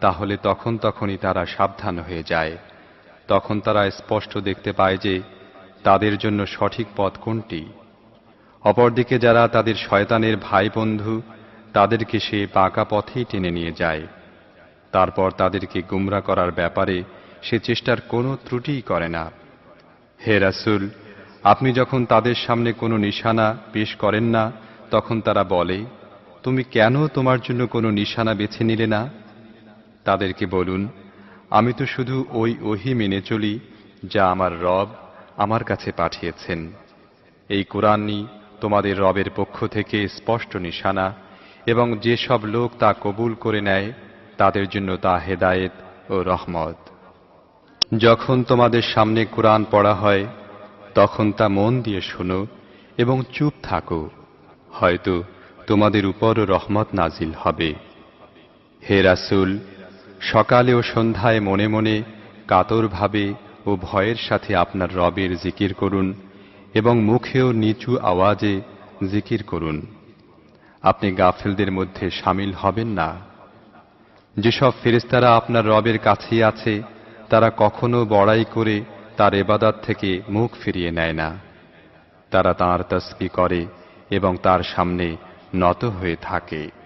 তাহলে তখন তখনই তারা সাবধান হয়ে যায়। তখন তারা স্পষ্ট দেখতে পায় যে তাদের জন্য সঠিক পথ কোনটি। অপরদিকে যারা তাদের শয়তানের ভাই বন্ধু তাদেরকে সে পাকা পথেই টেনে নিয়ে যায়। তারপর তাদেরকে গুমরা করার ব্যাপারে সে চেষ্টার কোনো ত্রুটিই করে না। হে রাসূল, আপনি যখন তাদের সামনে কোনো নিশানা পেশ করেন না, তখন তারা বলে, তুমি কেন তোমার জন্য কোনো নিশানা বেছে নিলে না? তাদেরকে বলুন, আমি তো শুধু ওই ওহি মেনে চলি, যা আমার রব আমার কাছে পাঠিয়েছেন। এই কোরআনই তোমাদের রবের পক্ষ থেকে স্পষ্ট নিশানা, এবং যেসব লোক তা কবুল করে নেয়, তাদের জন্য তা হেদায়েত ও রহমত। যখন তোমাদের সামনে কোরআন পড়া হয়, তখন তা মন দিয়ে শোনো এবং চুপ থাকো। হয়তো তোমাদের উপরও রহমত নাজিল হবে। হে রাসূল সকালে ও সন্ধ্যায় মনে মনে কাতরভাবে ও ভয়ের সাথে আপনার রবের জিকির করুন এবং মুখেও নিচু আওয়াজে জিকির করুন। আপনি গাফিলদের মধ্যে সামিল হবেন না। যেসব ফেরেস্তারা আপনার রবের কাছেই আছে, তারা কখনো বড়াই করে তার এবাদাত থেকে মুখ ফিরিয়ে নেয় না। তারা তাঁর তসবি করে এবং তার সামনে নত হয়ে থাকে।